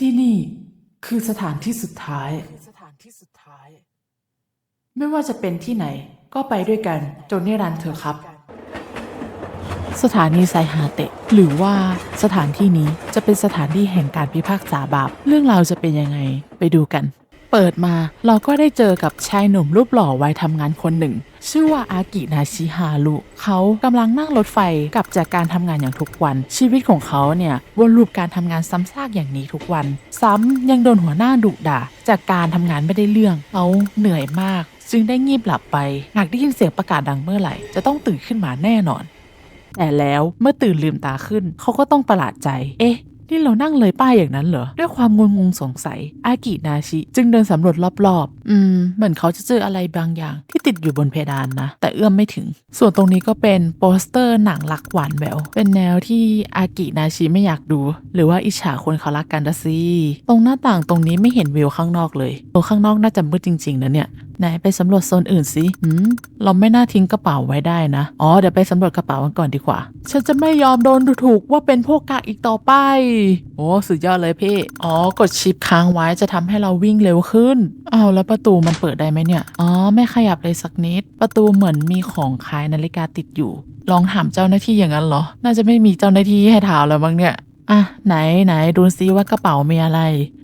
ที่นี่คือสถานที่สุดท้ายสถานที่สุดท้าย ไม่ว่าจะเป็นที่ไหนก็ไปด้วยกันจนนิรันดร์เถอะครับ สถานีไซฮาเตะ หรือว่าสถานที่นี้จะเป็นสถานที่แห่งการพิพากษาบาป เรื่องราวจะเป็นยังไงไปดูกัน เปิดมาเราก็ได้เจอกับชายหนุ่มรูปหล่อวัยทำงานคนหนึ่ง ชื่อว่าอากินาชิฮารุเขากำลังนั่งรถไฟกลับจากการทำงานอย่างทุกวัน ชีวิตของเขาเนี่ยวนลูปการทำงานซ้ำซากอย่างนี้ทุกวัน ซ้ำยังโดนหัวหน้าดุด่า จากการทำงานไม่ได้เรื่องเขาเหนื่อยมาก จึงได้งีบหลับไป หากได้ยินเสียงประกาศดังเมื่อไหร่ จะต้องตื่นขึ้นมาแน่นอนแต่แล้วเมื่อตื่นลืมตาขึ้น เขาก็ต้องประหลาดใจ เอ๊ะ นี่เรานั่งเลยป้ายอย่างนั้นเหรอ ด้วยความงงงๆสงสัย อากินาชิ จึงเดินสำรวจรอบๆ อืม เหมือนเขาจะเจออะไรบางอย่าง ที่ติดอยู่บนเพดานนะ แต่เอื้อมไม่ถึง ส่วนตรงนี้ก็เป็นโปสเตอร์หนังรักหวานแหวว เป็นแนวที่อากินาชิไม่อยากดู หรือว่าอิจฉาคนเขารักกันนะสิ ตรงหน้าต่างตรงนี้ไม่เห็นวิวข้างนอกเลยโอ้ข้างนอกน่าจะมืดจริงๆนะเนี่ย ไหนไปสำรวจโซนอื่นสิหืมเราไม่น่าทิ้งกระเป๋าไว้ได้นะ อ๋อ เดี๋ยวไปสำรวจกระเป๋ากันก่อนดีกว่า ฉันจะไม่ยอมโดนดูถูกว่าเป็นพวกกากอีกต่อไป โอ้สุดยอดเลยพี่ อ๋อ กดชิปค้างไว้จะทำให้เราวิ่งเร็วขึ้น อ้าวแล้วประตูมันเปิดได้ไหมเนี่ย อ๋อ ไม่ขยับเลยสักนิด ประตูเหมือนมีของคล้ายนาฬิกาติดอยู่ ลองถามเจ้าหน้าที่อย่างนั้นเหรอ น่าจะไม่มีเจ้าหน้าที่ให้ถามแล้วมั้งเนี่ย อะไหนไหนดูซิว่ากระเป๋ามีอะไร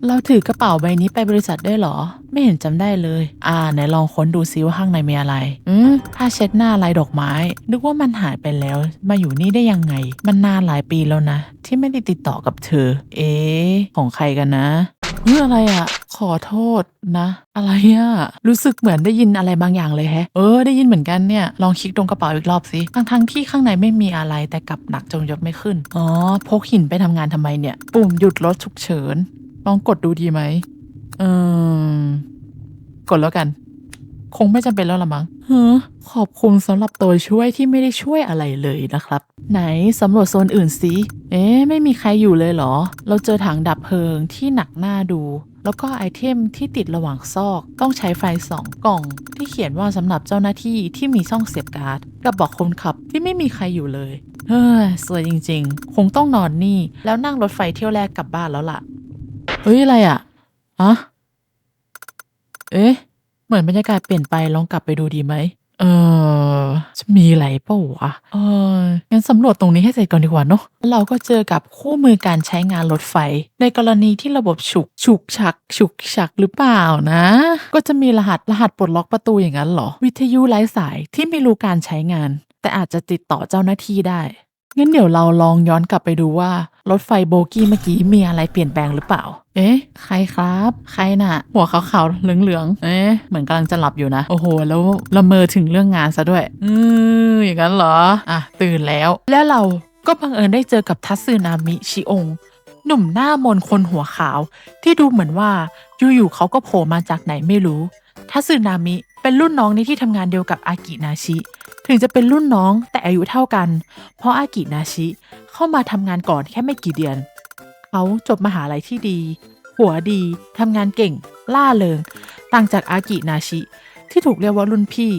เราถือกระเป๋าใบนี้ไปบริษัทได้เหรอ ไม่เห็นจำได้เลย อ่าไหนลองค้นดูซิว่าข้างในมีอะไร อืมผ้าเช็ดหน้าลายดอกไม้ นึกว่ามันหายไปแล้ว มาอยู่นี่ได้ยังไง มันนานหลายปีแล้วนะ ที่ไม่ได้ติดต่อกับเธอ เอ๊ของใครกันนะ เฮ้ยอะไรอะขอโทษนะ อะไรอะรู้สึกเหมือนได้ยินอะไรบางอย่างเลยแฮะ เออได้ยินเหมือนกันเนี่ย ลองคลิกตรงกระเป๋าอีกรอบสิทั้งทั้งที่ข้างในไม่มีอะไรแต่กลับหนักจนยกไม่ขึ้น อ๋อ พกหินไปทำงานทำไมเนี่ย ปุ่มหยุดรถฉุกเฉิน ลองกดดูดีไหมเออกดแล้วกัน คงไม่จำเป็นแล้วละมั้งเฮ้อขอบคุณสำหรับตัวช่วยที่ไม่ได้ช่วยอะไรเลยนะครับ ไหนสำรวจโซนอื่นสิเอ๊ะไม่มีใครอยู่เลยเหรอ เราเจอถังดับเพลิงที่หนักหน้าดู แล้วก็ไอเทมที่ติดระหว่างซอก ต้องใช้ไฟสองกล่อง ที่เขียนว่าสำหรับเจ้าหน้าที่ที่มีช่องเสียบการ์ดกับบอกคนขับที่ไม่มีใครอยู่เลยเฮ้ยสวยจริง ๆ คงต้องนอนนี่ แล้วนั่งรถไฟเที่ยวแรกกลับบ้านแล้วล่ะเฮ้ยอะไรอะอะเอ๊ะ เหมือนบรรยากาศเปลี่ยนไปลองกลับไปดูดีไหม เออจะมีอะไรเปล่าวะ เอองั้นสำรวจตรงนี้ให้เสร็จก่อนดีกว่าเนาะแล้วเราก็เจอกับคู่มือการใช้งานรถไฟ ในกรณีที่ระบบฉุกฉุกฉัก ฉุกฉักหรือเปล่านะ ก็จะมีรหัสรหัสปลดล็อกประตูอย่างนั้นเหรอ วิทยุไร้สายที่ไม่รู้การใช้งาน แต่อาจจะติดต่อเจ้าหน้าที่ได้ งั้นเดี๋ยวเราลองย้อนกลับไปดูว่า รถไฟโบกี้เมื่อกี้มีอะไรเปลี่ยนแปลงหรือเปล่า เอ๊ะ ใครครับ ใครน่ะ หัวขาวๆเหลืองๆ เอ๊ะ เหมือนกำลังจะหลับอยู่นะ โอ้โห แล้วละเมอถึงเรื่องงานซะด้วย อืออย่างนั้นเหรอ อะ ตื่นแล้ว แล้วเราก็บังเอิญได้เจอกับทัตสึนามิชิองหนุ่มหน้ามนคนหัวขาว ที่ดูเหมือนว่าอยู่ๆเขาก็โผล่มาจากไหนไม่รู้ทัตสึนามิเป็นรุ่นน้องในที่ทำงานเดียวกับอากินาชิ ถึงจะเป็นรุ่นน้องแต่อายุเท่ากัน เพราะอากินาชิเข้ามาทำงานก่อนแค่ไม่กี่เดือน เขาจบมหาลัยที่ดี หัวดีทำงานเก่ง ล่าเริง ต่างจากอากินาชิ ที่ถูกเรียกว่ารุ่นพี่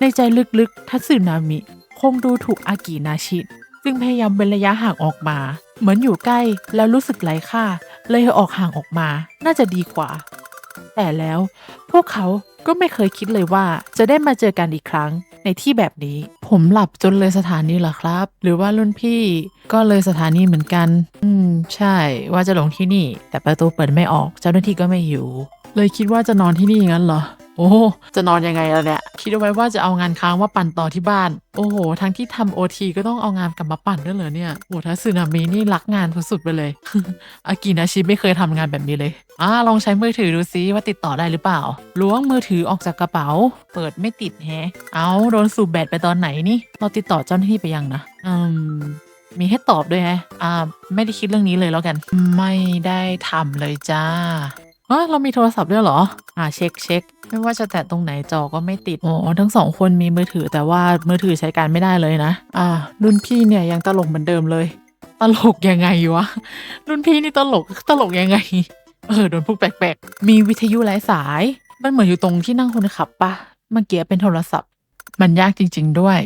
ในใจลึกๆ ทัตสึนามิ คงดูถูกอากินาชิ จึงพยายามเว้นระยะห่างออกมา เหมือนอยู่ใกล้แล้วรู้สึกไร้ค่า เลยออกห่างออกมา น่าจะดีกว่า แต่แล้วพวกเขา ก็ไม่เคยคิดเลยว่าจะได้มาเจอกันอีกครั้ง ในที่แบบนี้ ผมหลับจนเลยสถานีเหรอครับ หรือว่ารุ่นพี่ก็เลยสถานีเหมือนกัน อืม ใช่ว่าจะลงที่นี่ แต่ประตูเปิดไม่ออก เจ้าหน้าที่ก็ไม่อยู่ เลยคิดว่าจะนอนที่นี่งั้นเหรอ โอ้จะนอนยังไงล่ะเนี่ย คิดเอาไว้ว่าจะเอางานค้างมาปั่นต่อที่บ้าน โอ้โห ทั้งที่ทำโอทีก็ต้องเอางานกลับมาปั่นด้วยเหรอเนี่ยโอ้ถ้าสึนามินี่รักงานสุดๆไปเลย อากินาชิไม่เคยทำงานแบบนี้เลยอ่าลองใช้มือถือดูซิว่าติดต่อได้หรือเปล่า ล้วงมือถือออกจากกระเป๋า เปิดไม่ติดแฮะ เอาโดนสูบแบตไปตอนไหนนี่ เราติดต่อเจ้าหน้าที่ไปยังนะอืมมีให้ตอบด้วยแฮะอ่า ไม่ได้คิดเรื่องนี้เลยแล้วกัน ไม่ได้ทำเลยจ้าเออเรามีโทรศัพท์ด้วยเหรอ อ่าเช็คเช็ค ไม่ว่าจะแตะตรงไหนจอก็ไม่ติด อ๋อ ทั้งสองคนมีมือถือแต่ว่ามือถือใช้การไม่ได้เลยนะ อ่า รุ่นพี่เนี่ยยังตลกเหมือนเดิมเลย ตลกยังไงวะ รุ่นพี่นี่ตลกตลกยังไง เออ โดนพวกแปลกๆ มีวิทยุไร้สาย มันเหมือนอยู่ตรงที่นั่งคนขับปะเมื่อกี้เป็นโทรศัพท์ มันยากจริง ๆด้วย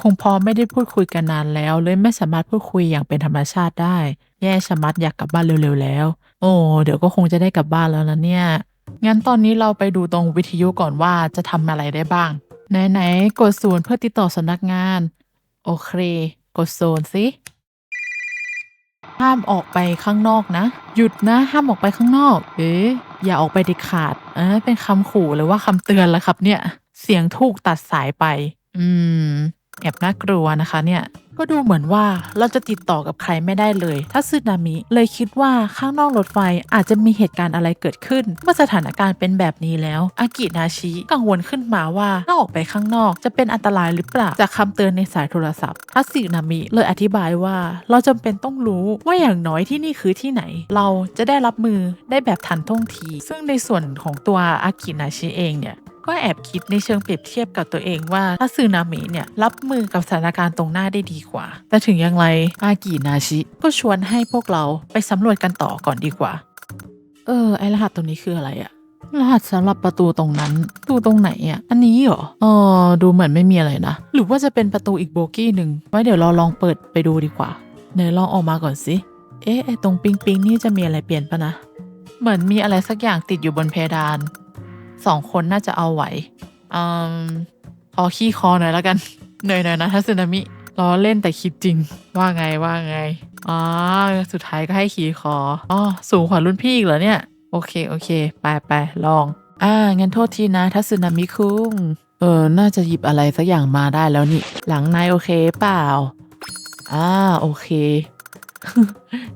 คงเพอไม่ได้พูดคุยกันนานแล้ว เลยไม่สามารถพูดคุยอย่างเป็นธรรมชาติได้ แย่ชะมัดอยากกลับบ้านเร็วๆแล้ว โอ้ เดี๋ยวก็คงจะได้กลับบ้านแล้วนะเนี่ย งั้นตอนนี้เราไปดูตรงวิทยุก่อนว่าจะทำอะไรได้บ้าง ไหนๆ กดศูนย์เพื่อติดต่อสำนักงาน โอเค กดโซนสิห้ามออกไปข้างนอกนะ หยุดนะ ห้ามออกไปข้างนอก เอ๊ะอย่าออกไปเด็ดขาดเออเป็นคำขู่หรือว่าคำเตือนแล้วครับเนี่ย เสียงถูกตัดสายไป อืม แอบน่ากลัวนะคะเนี่ยก็ดูเหมือนว่าเราจะติดต่อกับใครไม่ได้เลย ถ้าซึนามิเลยคิดว่าข้างนอกรถไฟอาจจะมีเหตุการณ์อะไรเกิดขึ้น เมื่อสถานการณ์เป็นแบบนี้แล้ว อากินาชิกังวลขึ้นมาว่าถ้าออกไปข้างนอกจะเป็นอันตรายหรือเปล่าจากคำเตือนในสายโทรศัพท์ถ้าซึนามิเลยอธิบายว่า เราจำเป็นต้องรู้ว่าอย่างน้อยที่นี่คือที่ไหน เราจะได้รับมือได้แบบทันท่วงที ซึ่งในส่วนของตัวอากินาชิเองเนี่ย ก็แอบคิดในเชิงเปรียบเทียบกับตัวเองว่าถ้าซึนามิเนี่ยรับมือกับสถานการณ์ตรงหน้าได้ดีกว่า แต่ถึงอย่างไรอากินาชิ ก็ชวนให้พวกเราไปสำรวจกันต่อก่อนดีกว่า เออ ไอรหัสตรงนี้คืออะไรอะรหัสสำหรับประตูตรงนั้นประตูตรงไหนอะอันนี้เหรออ๋อดูเหมือนไม่มีอะไรนะ หรือว่าจะเป็นประตูอีกโบกี้หนึ่งไว้เดี๋ยวเราลองเปิดไปดูดีกว่าเนยลองออกมาก่อนสิ เอ๊ะไอตรงปิงปิงนี่จะมีอะไรเปลี่ยนปะนะ เหมือนมีอะไรสักอย่างติดอยู่บนเพดาน สองคนน่าจะเอาไหวอืมขอขี้คอหน่อยแล้วกันเหนื่อยหน่อยนะทัศนามิล้อเล่นแต่คิดจริง ว่าไงว่าไงอ๋อสุดท้ายก็ให้ขี่คออ๋อสูงกว่ารุ่นพี่อีกเหรอเนี่ย โอเคโอเค ไปไปลอง อ่างั้นโทษทีนะทัศนามิคุงเออ น่าจะหยิบอะไรสักอย่างมาได้แล้วนี่ หลังนายโอเคเปล่า อ่าโอเค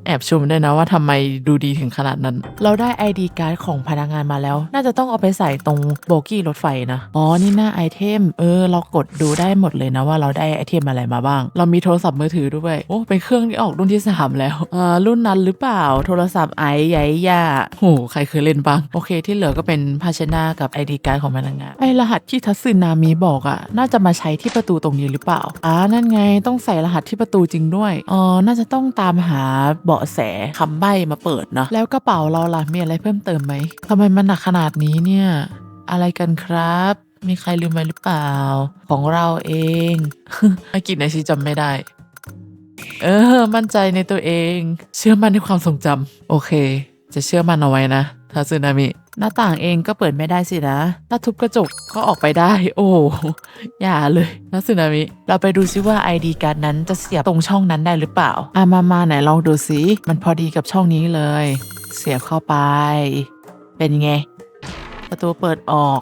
แอบชมด้วยนะว่าทำไมดูดีถึงขนาดนั้น เราได้ ID การ์ดของพนักงานมาแล้ว น่าจะต้องเอาไปใส่ตรงโบกี้รถไฟนะ อ๋อ นี่หน้าไอเทม เออ เรากดดูได้หมดเลยนะว่าเราได้ไอเทมอะไรมาบ้าง เรามีโทรศัพท์มือถือด้วย โอ้ เป็นเครื่องที่ออกรุ่นที่ 3 แล้วอ่ารุ่นนั้นหรือเปล่า โทรศัพท์ไอใหญ่ยาโห ใครเคยเล่นบ้าง โอเค ที่เหลือก็เป็นภาชนะกับ ID การ์ดของพนักงาน ไอรหัสที่ทัศนามีบอกอะน่าจะมาใช้ที่ประตูตรงนี้หรือเปล่า อ่า นั่นไง ต้องใส่รหัสที่ประตูจริงด้วย อ๋อ น่าจะต้องตามหาเบาะแสคำใบ้มาเปิดเนาะแล้วกระเป๋าเราล่ะมีอะไรเพิ่มเติมไหมทำไมมันหนักขนาดนี้เนี่ย อะไรกันครับ มีใครลืมไปหรือเปล่า ของเราเองอากินไอชิจำไม่ได้ เออ มั่นใจในตัวเอง เชื่อมั่นในความทรงจำโอเค จะเชื่อมั่นเอาไว้นะทาซึนามิ หน้าต่างเองก็เปิดไม่ได้สินะ ถ้าทุบกระจกก็ออกไปได้ โอ้อย่าเลยนะสึนามิ เราไปดูซิว่า ID การ์ดนั้นจะเสียบตรงช่องนั้นได้หรือเปล่า อะมามาไหนลองดูสิมันพอดีกับช่องนี้เลย เสียบเข้าไป เป็นไง ประตูเปิดออก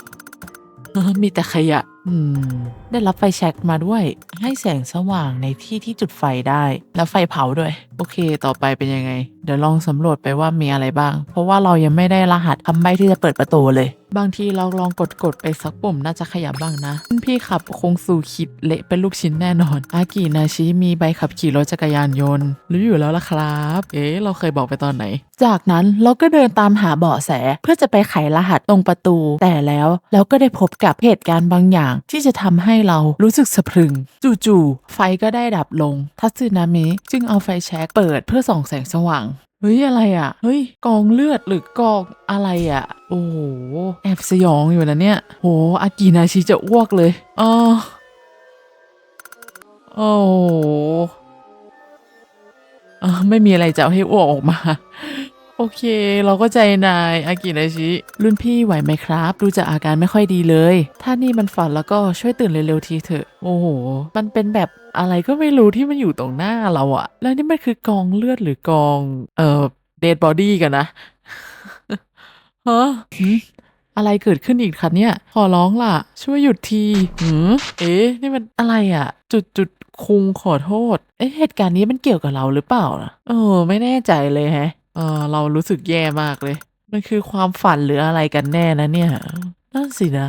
เออมีแต่ขยะ อืม ได้รับไฟแช็กมาด้วย ให้แสงสว่างในที่ที่จุดไฟได้ แล้วไฟเผาด้วยโอเค ต่อไปเป็นยังไง เดี๋ยวลองสำรวจไปว่ามีอะไรบ้าง เพราะว่าเรายังไม่ได้รหัสคำใบ้ที่จะเปิดประตูเลย บางทีเราลองกดกดๆไปสักปุ่มน่าจะขยับบ้างนะพี่ขับคงสู่คิดเละเป็นลูกชิ้นแน่นอน อากินาชิมีใบขับขี่รถจักรยานยนต์รู้อยู่แล้วล่ะครับ เอ๊ะเราเคยบอกไปตอนไหน จากนั้นเราก็เดินตามหาเบาะแสเพื่อจะไปไขรหัสตรงประตู แต่แล้วเราก็ได้พบกับเหตุการณ์บางอย่าง ที่จะทำให้เรารู้สึกสะพรึง จู่ๆไฟก็ได้ดับลงทัตสึนามิจึงเอาไฟแช็กเปิดเพื่อส่องแสงสว่าง เฮ้ย อะไรอะ เฮ้ย กองเลือดหรือกองอะไรอะ โอ้โห แอบสยองอยู่นะเนี่ย โห อากินาชิจะอ้วกเลยอ๋อโอ้โหไม่มีอะไรจะให้อ้วกออกมา โอเค เราก็ใจนายอากินาชิ รุ่นพี่ไหวไหมครับ ดูจากอาการไม่ค่อยดีเลย ถ้านี่มันฝันแล้วก็ช่วยตื่นเร็วๆทีเถอะ โอ้โห มันเป็นแบบ อะไรก็ไม่รู้ที่มันอยู่ตรงหน้าเราอะแล้วนี่มันคือกองเลือดหรือกอง เอ่อเดดบอดี้กันนะฮะหืมอะไรเกิดขึ้นอีกคะเนี่ย ขอร้องล่ะ ช่วยหยุดทีหืมเอ๊ะ นี่มันอะไรอะจุดจุดคุงขอโทษ เอ๊ะ เหตุการณ์นี้มันเกี่ยวกับเราหรือเปล่านะเออ ไม่แน่ใจเลยแฮะ เออ เรารู้สึกแย่มากเลย มันคือความฝันหรืออะไรกันแน่นะเนี่ย นั่นสินะ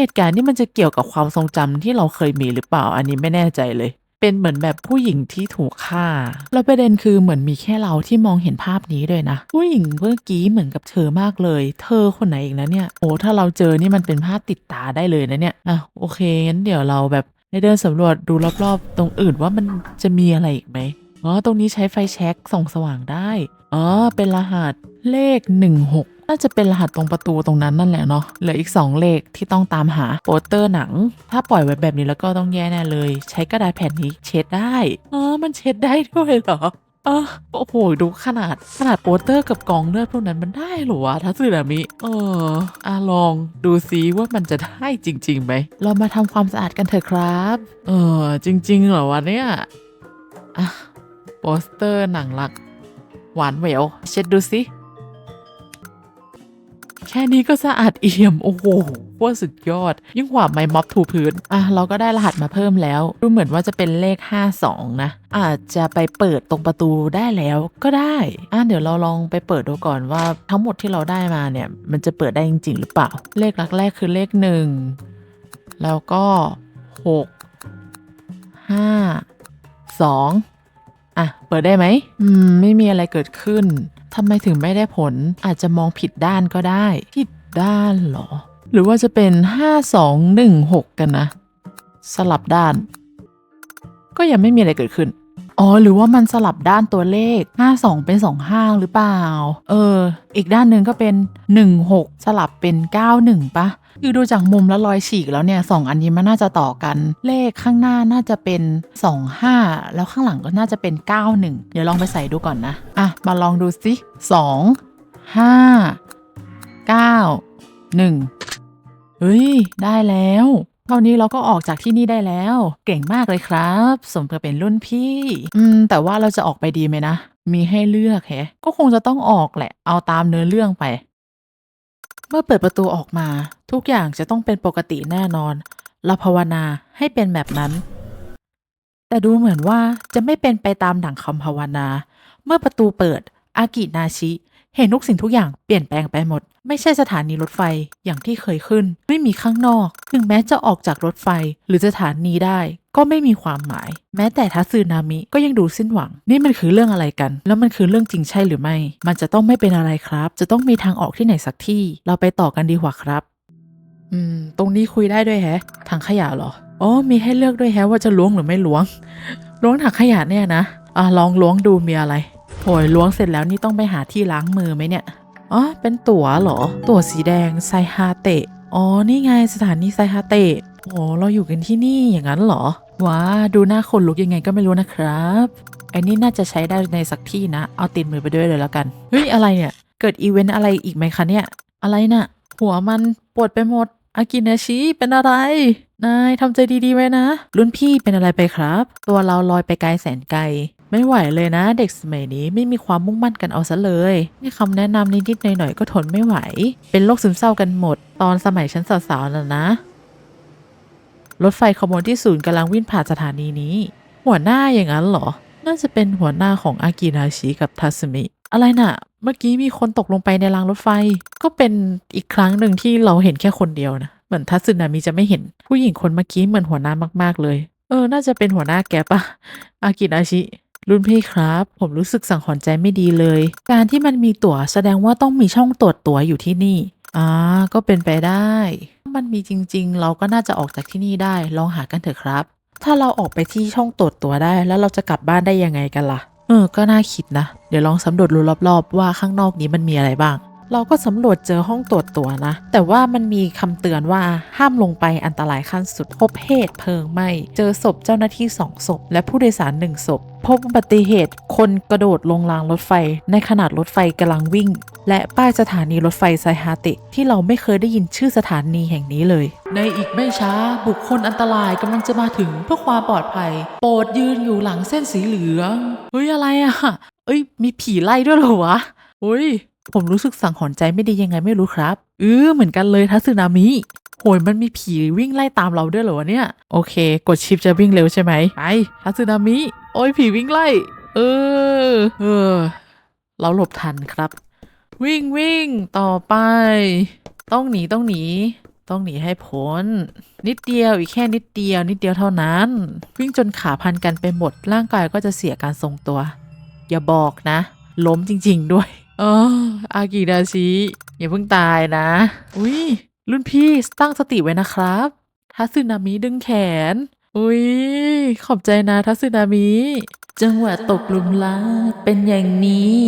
เหตุการณ์นี้มันจะเกี่ยวกับความทรงจำที่เราเคยมีหรือเปล่าอันนี้ไม่แน่ใจเลย เป็นเหมือนแบบผู้หญิงที่ถูกฆ่า แล้วประเด็นคือเหมือนมีแค่เราที่มองเห็นภาพนี้ด้วยนะ ผู้หญิงเมื่อกี้เหมือนกับเธอมากเลย เธอคนไหนอีกนะเนี่ย โอ้ถ้าเราเจอนี่มันเป็นภาพติดตาได้เลยนะเนี่ยอะโอเคงั้นเดี๋ยวเราแบบไปเดินสำรวจดูรอบๆ ตรงอื่นว่ามันจะมีอะไรอีกไหมอ๋อตรงนี้ใช้ไฟแช็กส่องสว่างได้อ๋อเป็นรหัสเลข 16 น่าจะเป็นรหัสตรงประตูตรงนั้นนั่นแหละเนาะเหลืออีก 2 เลขที่ต้องตามหาโปสเตอร์หนัง ถ้าปล่อยไว้แบบนี้แล้วก็ต้องแย่แน่เลย ใช้กระดาษแผ่นนี้เช็ดได้อ๋อมันเช็ดได้ด้วยเหรอเออโอ้โหดูขนาดขนาดโปสเตอร์กับกองเลือดพวกนั้นมันได้เหรอวะทัศนามิเอออะลองดูซิว่ามันจะได้จริงๆไหมเรามาทำความสะอาดกันเถอะครับ เออจริง ๆเหรอวะเนี่ยอะโปสเตอร์หนังรัก หวานแหววเช็ดดูสิแค่นี้ก็สะอาดเอี่ยม โอ้โหว่าสุดยอด ยิ่งกว่าไม้ม็อบถูพื้น อะ เราก็ได้รหัสมาเพิ่มแล้ว ดูเหมือนว่าจะเป็นเลข 52 นะ อาจจะไปเปิดตรงประตูได้แล้วก็ได้ อะ เดี๋ยวเราลองไปเปิดดูก่อนว่าทั้งหมดที่เราได้มาเนี่ย มันจะเปิดได้จริง ๆ หรือเปล่า เลขหลักแรกคือเลข 1 แล้วก็ 6 5 2อะ เปิดได้ไหมอืม ไม่มีอะไรเกิดขึ้น ทำไมถึงไม่ได้ผลอาจจะมองผิดด้านก็ได้ ผิดด้านเหรอ หรือว่าจะเป็น 5 2 1 6 กันนะ สลับด้าน ก็ยังไม่มีอะไรเกิดขึ้น อ๋อ หรือว่ามันสลับด้านตัวเลข 52 เป็น 25 หรือเปล่า เออ อีกด้านหนึ่งก็เป็น 16 สลับเป็น 91ปะคือดูจากมุมแล้วรอยฉีกแล้วเนี่ยสองอันนี้มันน่าจะต่อกัน เลขข้างหน้าน่าจะเป็น 25 แล้วข้างหลังก็น่าจะเป็น 91 เดี๋ยวลองไปใส่ดูก่อนนะ อะ มาลองดูสิ 2 5 9 1 เฮ้ย ได้แล้ว เท่านี้เราก็ออกจากที่นี่ได้แล้ว เก่งมากเลยครับ สมกับเป็นรุ่นพี่ อืม แต่ว่าเราจะออกไปดีไหมนะ มีให้เลือกแฮะ ก็คงจะต้องออกแหละ เอาตามเนื้อเรื่องไป เมื่อเปิดประตูออกมา ทุกอย่างจะต้องเป็นปกติแน่นอนเราภาวนาให้เป็นแบบนั้น แต่ดูเหมือนว่าจะไม่เป็นไปตามดั่งคำภาวนา เมื่อประตูเปิด อากินาชิ เห็นทุกสิ่งทุกอย่างเปลี่ยนแปลงไปหมด ไม่ใช่สถานีรถไฟอย่างที่เคยขึ้น ไม่มีข้างนอก ถึงแม้จะออกจากรถไฟหรือสถานีได้ ก็ไม่มีความหมาย แม้แต่ทัสึนามิก็ยังดูสิ้นหวัง นี่มันคือเรื่องอะไรกัน แล้วมันคือเรื่องจริงใช่หรือไม่ มันจะต้องไม่เป็นอะไรครับ จะต้องมีทางออกที่ไหนสักที่ เราไปต่อกันดีกว่าครับ อืม ตรงนี้คุยได้ด้วยแฮะถังขยะเหรออ๋อมีให้เลือกด้วยแฮะว่าจะล้วงหรือไม่ล้วงล้วงถังขยะเนี่ยนะอะลองล้วงดูมีอะไร โอยล้วงเสร็จแล้วนี่ต้องไปหาที่ล้างมือไหมเนี่ย อ๋อ เป็นตั๋วเหรอ ตั๋วสีแดงไซฮาเตะ อ๋อ นี่ไงสถานีไซฮาเตะ โอ้เราอยู่กันที่นี่อย่างนั้นเหรอ ว้า ดูหน้าคนลุกยังไงก็ไม่รู้นะครับไอ้นี่น่าจะใช้ได้ในสักที่นะ เอาติดมือไปด้วยเลยแล้วกัน เฮ้ย อะไรเนี่ย เกิดอีเวนต์อะไรอีกไหมคะเนี่ย อะไรน่ะ หัวมันปวดไปหมด อากินาชิเป็นอะไร นายทำใจดีๆไว้นะ รุ่นพี่เป็นอะไรไปครับ ตัวเราลอยไปไกลแสนไกล ไม่ไหวเลยนะ เด็กสมัยนี้ไม่มีความมุ่งมั่นกันเอาซะเลยนี่คำแนะนำนิดๆหน่อยๆก็ทนไม่ไหว เป็นโรคซึมเศร้ากันหมด ตอนสมัยฉันสาวๆน่ะนะ รถไฟขบวนที่ศูนย์กำลังวิ่งผ่านสถานีนี้ หัวหน้าอย่างนั้นเหรอ น่าจะเป็นหัวหน้าของอากินาชิกับทัสึมิ อะไรน่ะ เมื่อกี้มีคนตกลงไปในรางรถไฟ ก็เป็นอีกครั้งหนึ่งที่เราเห็นแค่คนเดียวนะเหมือนทัสึนามิจะไม่เห็น ผู้หญิงคนเมื่อกี้เหมือนหัวหน้ามาก ๆเลย เออ น่าจะเป็นหัวหน้าแกปะอากินาชิ รุ่นพี่ครับ ผมรู้สึกสังหรณ์ใจไม่ดีเลย การที่มันมีตั๋วแสดงว่าต้องมีช่องตรวจตั๋วอยู่ที่นี่อ่าก็เป็นไปได้ถ้ามันมีจริง ๆ เราก็น่าจะออกจากที่นี่ได้ ลองหากันเถอะครับ ถ้าเราออกไปที่ช่องตรวจตั๋วได้ แล้วเราจะกลับบ้านได้ยังไงกันล่ะ เออ ก็น่าคิดนะ เดี๋ยวลองสำรวจรูรอบๆ ว่าข้างนอกนี้มันมีอะไรบ้าง เราก็สำรวจเจอห้องตรวจตัวนะ แต่ว่ามันมีคำเตือนว่าห้ามลงไปอันตรายขั้นสุด พบเหตุเพลิงไหม้เจอศพเจ้าหน้าที่สองศพ และผู้โดยสารหนึ่งศพ พบอุบัติเหตุ คนกระโดดลงรางรถไฟ ในขนาดรถไฟกำลังวิ่ง และป้ายสถานีรถไฟไซฮาเตะที่เราไม่เคยได้ยินชื่อสถานีแห่งนี้เลย ในอีกไม่ช้าบุคคลอันตรายกำลังจะมาถึงเพื่อความปลอดภัย โปรดยืนอยู่หลังเส้นสีเหลืองเฮ้ยอะไรอะเอ้ยมีผีไล่ด้วยเหรอวะเฮ้ย ผมรู้สึกสังหรณ์ใจไม่ดียังไงไม่รู้ครับเออเหมือนกันเลยทัสึนามิ โหยมันมีผีวิ่งไล่ตามเราด้วยเหรอวะเนี่ย โอเค กดชิปจะวิ่งเร็วใช่ไหมไปทัสึนามิ โอ้ยผีวิ่งไล่ เออ เออ เราหลบทันครับ วิ่งวิ่งต่อไป ต้องหนีต้องหนีต้องหนีให้พ้น นิดเดียวอีกแค่นิดเดียว นิดเดียวเท่านั้น วิ่งจนขาพันกันไปหมด ร่างกายก็จะเสียการทรงตัว อย่าบอกนะ ล้มจริง ๆ ด้วย เอออากิดาชิอย่าเพิ่งตายนะ อุ้ยรุ่นพี่ตั้งสติไว้นะครับทัสึนามิดึงแขน อุ้ยขอบใจนะทัสึนามิจังหวะตกหลุมรักเป็นอย่างนี้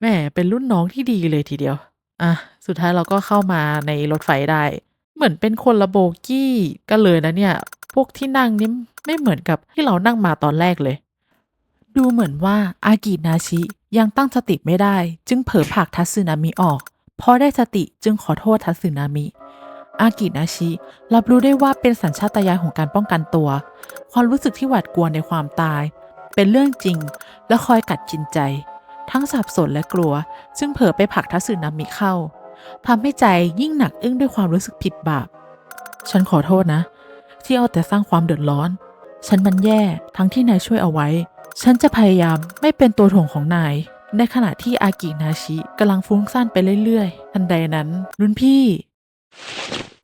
แหมเป็นรุ่นน้องที่ดีเลยทีเดียว อะ สุดท้ายเราก็เข้ามาในรถไฟได้ เหมือนเป็นคนละโบกี้กันเลยนะเนี่ย พวกที่นั่งนี่ไม่เหมือนกับที่เรานั่งมาตอนแรกเลย ดูเหมือนว่าอากินาชิ ยังตั้งสติไม่ได้ จึงเผลอผลักทัตสึนามิออกพอได้สติจึงขอโทษทัตสึนามิ อากินาชิ รับรู้ได้ว่าเป็นสัญชาตญาณของการป้องกันตัว ความรู้สึกที่หวาดกลัวในความตาย เป็นเรื่องจริง และคอยกัดกินใจ ทั้งสับสนและกลัว ซึ่งเผลอไปผลักทัตสึนามิเข้าทำให้ใจยิ่งหนักอึ้งด้วยความรู้สึกผิดบาป ฉันขอโทษนะ ที่เอาแต่สร้างความเดือดร้อน ฉันมันแย่ทั้งที่นายช่วยเอาไว้ ฉันจะพยายามไม่เป็นตัวถ่วงของนาย ในขณะที่อากินาชิกำลังฟุ้งซ่านไปเรื่อยๆ ทันใดนั้น รุ่นพี่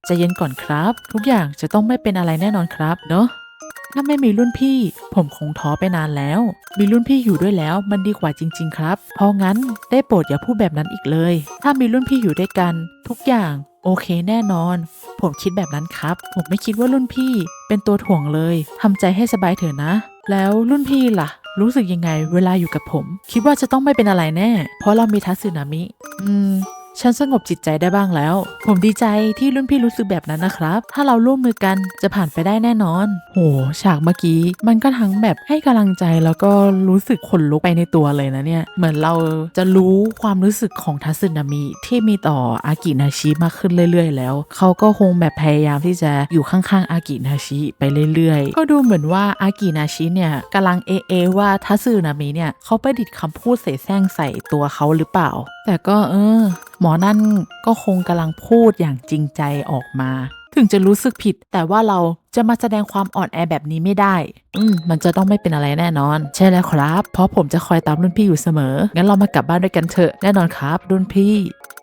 ใจะเย็นก่อนครับ ทุกอย่างจะต้องไม่เป็นอะไรแน่นอนครับ เนาะ ถ้าไม่มีรุ่นพี่ ผมคงท้อไปนานแล้ว มีรุ่นพี่อยู่ด้วยแล้วมันดีกว่าจริง ๆ ครับ เพราะงั้นได้โปรดอย่าพูดแบบนั้นอีกเลย ถ้ามีรุ่นพี่อยู่ด้วยกัน ทุกอย่างโอเคแน่นอน ผมคิดแบบนั้นครับ ผมไม่คิดว่ารุ่นพี่เป็นตัวถ่วงเลยทำใจให้สบายเถอะนะ แล้วรุ่นพี่ล่ะ รู้สึกยังไงเวลาอยู่กับผม คิดว่าจะต้องไม่เป็นอะไรแน่ เพราะเรามีทัศสึนามิ อืม ฉันสงบจิตใจได้บ้างแล้ว ผมดีใจที่รุ่นพี่รู้สึกแบบนั้นนะครับ ถ้าเราร่วมมือกันจะผ่านไปได้แน่นอน โห ฉากเมื่อกี้ มันก็ทั้งแบบให้กำลังใจแล้วก็รู้สึกขนลุกไปในตัวเลยนะเนี่ย เหมือนเราจะรู้ความรู้สึกของทัศสึนามิที่มีต่ออากินาชิมากขึ้นเรื่อย ๆ แล้ว เขาก็คงแบบพยายามที่จะอยู่ข้างๆอากินาชิไปเรื่อยๆ ก็ดูเหมือนว่าอากินาชิเนี่ยกำลังเอเอว่าทัศสึนามิเนี่ยเขาประดิษฐ์คำพูดเสแสร้งใส่ตัวเขาหรือเปล่า แต่ก็เออหมอนั่นก็คงกำลังพูดอย่างจริงใจออกมา ถึงจะรู้สึกผิดแต่ว่าเรา จะมาแสดงความอ่อนแอแบบนี้ไม่ได้ อืมมันจะต้องไม่เป็นอะไรแน่นอน ใช่แล้วครับ เพราะผมจะคอยตามรุ่นพี่อยู่เสมอ งั้นเรามากลับบ้านด้วยกันเถอะ แน่นอนครับ รุ่นพี่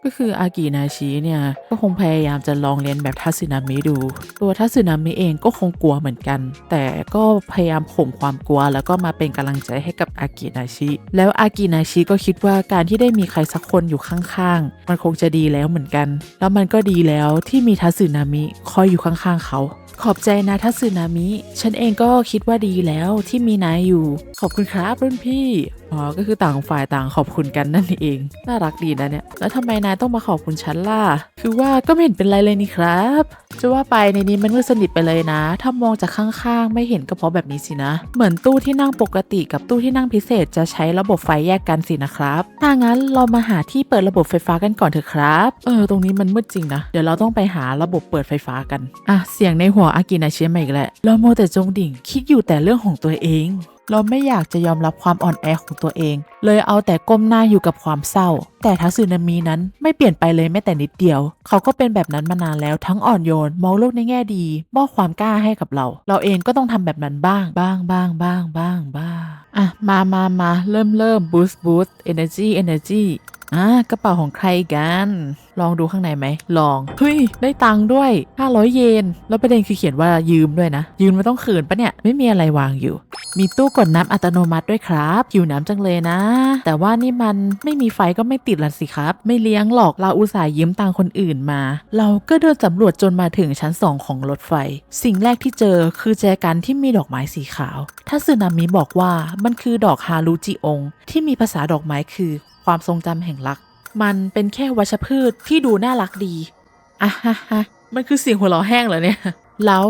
ก็คืออากินาชิเนี่ย ก็คงพยายามจะลองเรียนแบบทัศสึนามิดู ตัวทัศสึนามิเองก็คงกลัวเหมือนกัน แต่ก็พยายามข่มความกลัว แล้วก็มาเป็นกำลังใจให้กับอากินาชิ แล้วอากินาชิก็คิดว่าการที่ได้มีใครสักคนอยู่ข้างๆ มันคงจะดีแล้วเหมือนกัน แล้วมันก็ดีแล้วที่มีทัศสึนามิคอยอยู่ข้างๆเขา ขอบใจนะทัศสึนามิ ฉันเองก็คิดว่าดีแล้วที่มีนายอยู่ ขอบคุณครับรุ่นพี่ อ๋อ ก็คือต่างฝ่ายต่างขอบคุณกันนั่นเอง น่ารักดีนะเนี่ย แล้วทำไมนายต้องมาขอบคุณฉันล่ะ คือว่าก็ไม่เห็นเป็นไรเลยนี่ครับ จะว่าไปในนี้มันมืดสนิทไปเลยนะ ถ้ามองจากข้างๆ ไม่เห็นก็เพราะแบบนี้สินะ เหมือนตู้ที่นั่งปกติกับตู้ที่นั่งพิเศษจะใช้ระบบไฟแยกกันสินะครับ ถ้างั้นเรามาหาที่เปิดระบบไฟฟ้ากันก่อนเถอะครับ เออ ตรงนี้มันมืดจริงนะ เดี๋ยวเราต้องไปหาระบบเปิดไฟฟ้ากัน อะ เสียงในหัวอากินาเชยมาอีกแล้วเราโมแต่จงดิ่ง คิดอยู่แต่เรื่องของตัวเอง เราไม่อยากจะยอมรับความอ่อนแอของตัวเอง เลยเอาแต่ก้มหน้าอยู่กับความเศร้า แต่ทัศนามีนั้นไม่เปลี่ยนไปเลยแม้แต่นิดเดียว เขาก็เป็นแบบนั้นมานานแล้วทั้งอ่อนโยน มองโลกในแง่ดีมอบความกล้าให้กับเรา เราเองก็ต้องทำแบบนั้นบ้าง บ้างบ้างบ้างบ้างบ้างอะมามามาเริ่มเริ่มบูสต์บูสต์เอเนอร์จีเอเนอ่ากระเป๋าของใครกัน ลองดูข้างในไหม ลอง เฮ้ย ได้ตังค์ด้วย 500 เยน แล้วประเด็นคือเขียนว่ายืมด้วยนะ ยืมไม่ต้องคืนปะเนี่ย ไม่มีอะไรวางอยู่ มีตู้กดน้ำอัตโนมัติด้วยครับหิวน้ำจังเลยนะ แต่ว่านี่มันไม่มีไฟก็ไม่ติดละสิครับ ไม่เลี้ยงหรอกเราอุตส่าห์ยืมตังค์คนอื่นมา เราก็เดินสำรวจจนมาถึงชั้น 2 ของรถไฟ สิ่งแรกที่เจอคือแจกันที่มีดอกไม้สีขาว ถ้าสึนามิบอกว่ามันคือดอกฮารุจิอง ที่มีภาษาดอกไม้คือ ความทรงจำแห่งรัก มันเป็นแค่วัชพืชที่ดูน่ารักดีอะฮะฮะมันคือเสียงหัวเราะแห้งเหรอเนี่ยแล้ว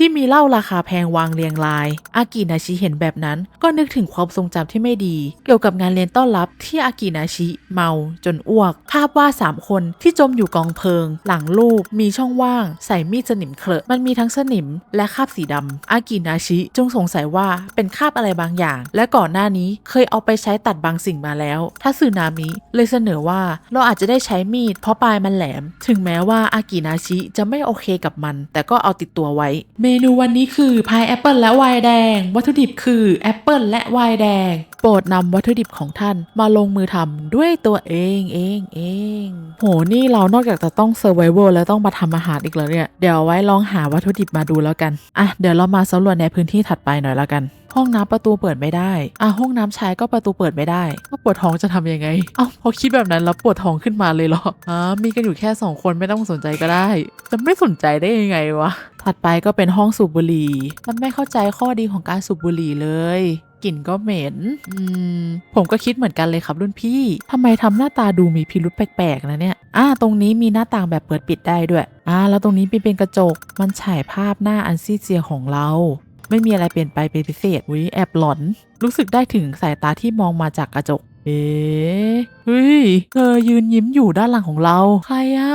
ที่มีเหล้าราคาแพงวางเรียงราย อากินาชิเห็นแบบนั้น ก็นึกถึงความทรงจำที่ไม่ดี เกี่ยวกับงานเลี้ยงต้อนรับที่อากินาชิเมาจนอ้วก ภาพว่าดสามคนที่จมอยู่กองเพลิง หลังรูปมีช่องว่าง ใส่มีดสนิมเคลอะมันมีทั้งสนิมและคราบสีดำอากินาชิจงสงสัยว่าเป็นคราบอะไรบางอย่าง และก่อนหน้านี้เคยเอาไปใช้ตัดบางสิ่งมาแล้วถ้าสึนามิเลยเสนอว่าเราอาจจะได้ใช้มีดเพราะปลายมันแหลม ถึงแม้ว่าอากินาชิจะไม่โอเคกับมัน แต่ก็เอาติดตัวไว้เมมนูวันนี้คือพายแอปเปิลและไวน์แดง วัตถุดิบคือแอปเปิลและไวน์แดง โปรดนำวัตถุดิบของท่านมาลงมือทำด้วยตัวเองเองเอง โหนี่เรานอกจากจะต้องเซอร์ไวเวแล้วต้องมาทำอาหารอีกแล้วเนี่ย เดี๋ยวไว้ลองหาวัตถุดิบมาดูแล้วกัน อะเดี๋ยวเรามาสำรวจในพื้นที่ถัดไปหน่อยแล้วกัน ห้องน้ำประตูเปิดไม่ได้อะห้องน้ำชายก็ประตูเปิดไม่ได้ก็ปวดท้องจะทำยังไงเอ้าพอคิดแบบนั้นแล้วปวดท้องขึ้นมาเลยเหรออ๋อมีกันอยู่แค่สองคนไม่ต้องสนใจก็ได้ จะไม่สนใจได้ยังไงวะถัดไปก็เป็นห้องสูบบุหรี่มันไม่เข้าใจข้อดีของการสูบบุหรี่เลยกลิ่นก็เหม็น อืม ผมก็คิดเหมือนกันเลยครับรุ่นพี่ทำไมทำหน้าตาดูมีพิรุษแปลกๆนะเนี่ย อ่า ตรงนี้มีหน้าต่างแบบเปิดปิดได้ด้วย อ่า แล้วตรงนี้เป็นกระจก มันฉายภาพหน้าอันซีเจียของเรา ไม่มีอะไรเปลี่ยนไปเป็นพิเศษวิแอบหลอน รู้สึกได้ถึงสายตาที่มองมาจากกระจก เอ๊ะเฮ้ย เธอยืนยิ้มอยู่ด้านหลังของเรา ใครอะ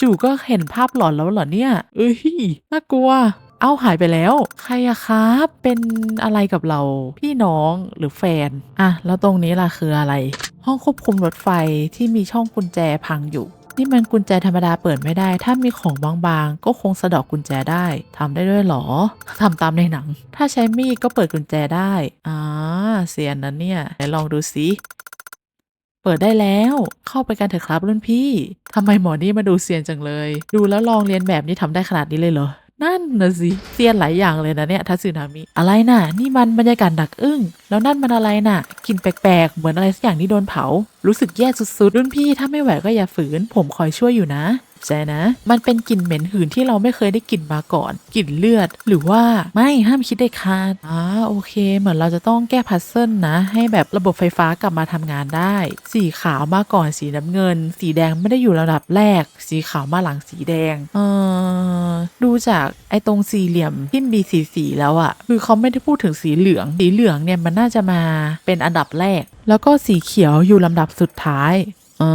จู่ๆก็เห็นภาพหลอนแล้วเหรอเนี่ย เอ้ย น่ากลัวเอ้าหายไปแล้ว ใครอะครับ เป็นอะไรกับเราพี่น้องหรือแฟน อะ แล้วตรงนี้ล่ะคืออะไร ห้องควบคุมรถไฟที่มีช่องกุญแจพังอยู่ นี่มันกุญแจธรรมดาเปิดไม่ได้ ถ้ามีของบางๆ ก็คงสะดอกกุญแจได้ทำได้ด้วยเหรอทำตามในหนัง ถ้าใช้มีดก็เปิดกุญแจได้ อ่า เสียนนั้นเนี่ยไหนลองดูสิเปิดได้แล้ว เข้าไปกันเถอะครับรุ่นพี่ ทำไมหมอนี่มาดูเซียนจังเลย ดูแล้วลองเรียนแบบนี้ทำได้ขนาดนี้เลยเหรอ นั่นนะสิเซียนหลายอย่างเลยนะเนี่ยทัศนามิ อะไรน่ะ นี่มันบรรยากาศหนักอึ้ง แล้วนั่นมันอะไรน่ะกลิ่นแปลกๆ เหมือนอะไรสักอย่างที่โดนเผา รู้สึกแย่สุดๆ รุ่นพี่ถ้าไม่ไหวก็อย่าฝืน ผมคอยช่วยอยู่นะ ใจนะ มันเป็นกลิ่นเหม็นหืนที่เราไม่เคยได้กลิ่นมาก่อน กลิ่นเลือด หรือว่าไม่ห้ามคิดได้ขาดอ่าโอเค เหมือนเราจะต้องแก้พัซเซิลนะ ให้แบบระบบไฟฟ้ากลับมาทำงานได้ สีขาวมาก่อนสีน้ำเงิน สีแดงไม่ได้อยู่ระดับแรก สีขาวมาหลังสีแดง เออดูจากไอ้ตรงสี่เหลี่ยมที่มีสีสีแล้วอะคือเขาไม่ได้พูดถึงสีเหลือง สีเหลืองเนี่ยมันน่าจะมาเป็นอันดับแรก แล้วก็สีเขียวอยู่ลำดับสุดท้าย อ๋อ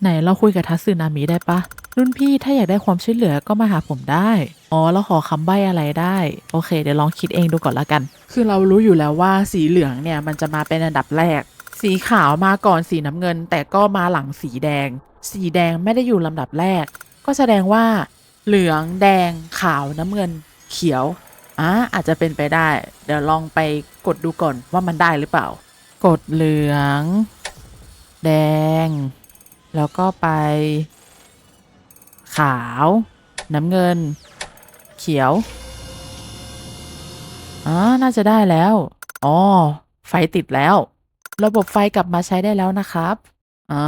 ไหนเราคุยกับทัศนามิได้ปะ รุ่นพี่ถ้าอยากได้ความช่วยเหลือก็มาหาผมได้ อ๋อแล้วขอคำใบ้อะไรได้ โอเค เดี๋ยวลองคิดเองดูก่อนละกัน คือเรารู้อยู่แล้วว่าสีเหลืองเนี่ยมันจะมาเป็นอันดับแรก สีขาวมาก่อนสีน้ำเงิน แต่ก็มาหลังสีแดง สีแดงไม่ได้อยู่ลำดับแรก ก็แสดงว่า เหลืองแดง ขาวน้ำเงิน เขียวอะอาจจะเป็นไปได้ เดี๋ยวลองไปกดดูก่อนว่ามันได้หรือเปล่า กดเหลือง แดง แล้วก็ไป ขาว น้ำเงิน เขียวอ่าน่าจะได้แล้ว อ๋อ ไฟติดแล้ว ระบบไฟกลับมาใช้ได้แล้วนะครับอ่า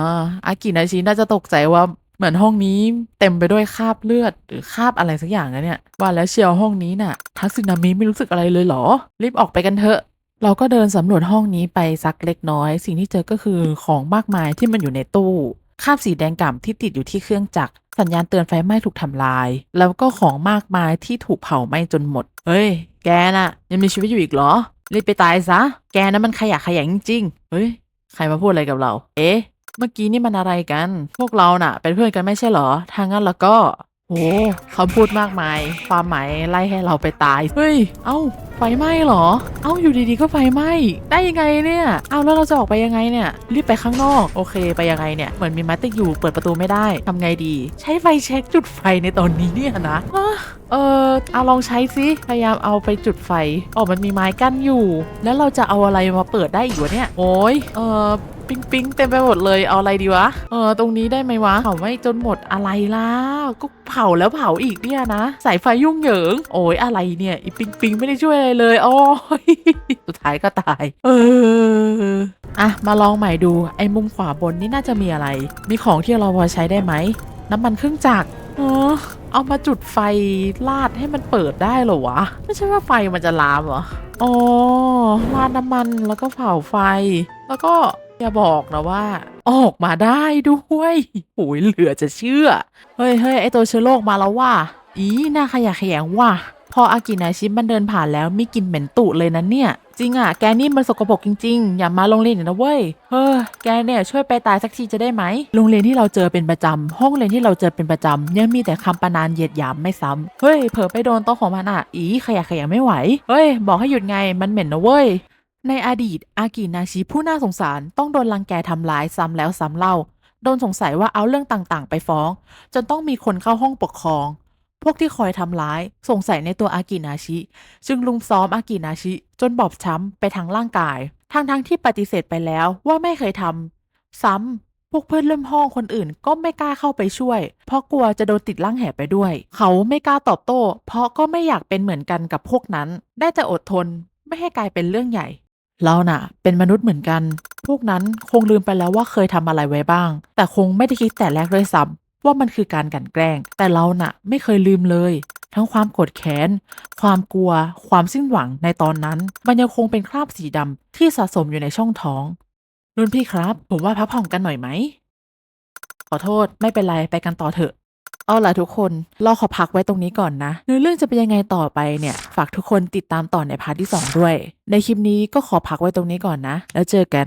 อากินาชิน่าจะตกใจว่าเหมือนห้องนี้เต็มไปด้วยคราบเลือดหรือคราบอะไรสักอย่างนะเนี่ยว่าแล้วเชียวห้องนี้น่ะ ทักซึนามิไม่รู้สึกอะไรเลยเหรอ รีบออกไปกันเถอะ เราก็เดินสำรวจห้องนี้ไปสักเล็กน้อย สิ่งที่เจอก็คือของมากมายที่มันอยู่ในตู้คาบสีแดงก่ำที่ติดอยู่ที่เครื่องจักรสัญญาณเตือนไฟไหม้ถูกทำลาย แล้วก็ของมากมายที่ถูกเผาไหม้จนหมด เฮ้ย แกน่ะ ยังมีชีวิตอยู่อีกเหรอ รีบไปตายซะ แกน่ะมันขยะขยงจริงๆ เฮ้ย ใครมาพูดอะไรกับเรา เอ๊ะ เมื่อกี้นี่มันอะไรกัน พวกเราน่ะ เป็นเพื่อนกันไม่ใช่เหรอ ทางนั้นแล้วก็โอ้เขาพูดมากมาย ความหมายไล่ให้เราไปตาย เฮ้ย เอ้า ไฟไหม้เหรอ เอ้าอยู่ดีๆก็ไฟไหม้ ได้ยังไงเนี่ย เอ้าแล้วเราจะออกไปยังไงเนี่ย รีบไปข้างนอก โอเค ไปยังไงเนี่ย เหมือนมีมัติอยู่ เปิดประตูไม่ได้ทำไงดี ใช้ไฟเช็คจุดไฟในตอนนี้เนี่ยนะอะเออเอาลองใช้สิพยายามเอาไปจุดไฟ อ๋อ มันมีไม้กั้นอยู่ แล้วเราจะเอาอะไรมาเปิดได้อีกวะเนี่ย โอ้ยเออ ปิ๊งปิ๊งเต็มไปหมดเลยเอาอะไรดีวะเออตรงนี้ได้ไหมวะเผาไม่จนหมดอะไรล่ะก็เผาแล้วเผาอีกเนี่ยนะสายไฟยุ่งเหยิง โอ้ยอะไรเนี่ยอีปิ๊งปิ๊งไม่ได้ช่วยอะไรเลยโอ้ยสุดท้ายก็ตาย เอออะมาลองใหม่ดูไอ้มุมขวาบนนี่น่าจะมีอะไร มีของที่เราพอใช้ได้ไหมน้ำมันเครื่องจักรเออเอามาจุดไฟลาดให้มันเปิดได้เหรอวะ ไม่ใช่ว่าไฟมันจะลามเหรออ๋อราดน้ำมันแล้วก็เผาไฟ แล้วก็ อย่าบอกนะว่า ออกมาได้ด้วยโอ้ยเหลือจะเชื่อ เฮ้ยเฮ้ยไอตัวเชื้อโรคมาแล้วว่ะอีน่าขยะแขยงว่ะ พออากินาชิมันเดินผ่านแล้วมีกลิ่นเหม็นตุเลยนะเนี่ย จริงอะ แกนี่มันสกปรกจริงๆ อย่ามาโรงเรียนนะเว้ย เฮ้ยแกเนี่ยช่วยไปตายสักทีจะได้ไหม โรงเรียนที่เราเจอเป็นประจำ ห้องเรียนที่เราเจอเป็นประจำยังมีแต่คำประนานเหยียดหยามไม่ซ้ำ เฮ้ย เผลอไปโดนโต๊ะของมันอะ อีขยะแขยงไม่ไหว เฮ้ย บอกให้หยุดไง มันเหม็นนะเว้ย ในอดีต อากินาชิผู้น่าสงสารต้องโดนรังแกทำร้ายซ้ำแล้วซ้ำเล่า โดนสงสัยว่าเอาเรื่องต่างๆ ไปฟ้อง จนต้องมีคนเข้าห้องปกครอง พวกที่คอยทำร้าย สงสัยในตัวอากินาชิ จึงลุมซ้อมอากินาชิ จนบอบช้ำไปทางร่างกาย ทั้งๆที่ปฏิเสธไปแล้วว่าไม่เคยทำซ้ำพวกเพื่อนร่วมห้องคนอื่นก็ไม่กล้าเข้าไปช่วย เพราะกลัวจะโดนติดร่างแหไปด้วย เขาไม่กล้าตอบโต้ เพราะก็ไม่อยากเป็นเหมือนกันกับพวกนั้น ได้แต่อดทน ไม่ให้กลายเป็นเรื่องใหญ่ เราน่ะ เป็นมนุษย์เหมือนกัน พวกนั้นคงลืมไปแล้วว่าเคยทำอะไรไว้บ้าง แต่คงไม่ได้คิดแต่แรกด้วยซ้ำว่ามันคือการกันแกล้ง แต่เราน่ะ ไม่เคยลืมเลย ทั้งความโกรธแค้น ความกลัว ความสิ้นหวังในตอนนั้น มันยังคงเป็นคราบสีดำที่สะสมอยู่ในช่องท้องรุ่นพี่ครับ ผมว่าพักผ่อนกันหน่อยไหม ขอโทษไม่เป็นไรไปกันต่อเถอะ เอาล่ะทุกคนเราขอพักไว้ตรงนี้ก่อนนะเนื้อเรื่องจะเป็นยังไงต่อไปเนี่ย ฝากทุกคนติดตามต่อในพาร์ทที่ 2 ด้วย ในคลิปนี้ก็ขอพักไว้ตรงนี้ก่อนนะ แล้วเจอกัน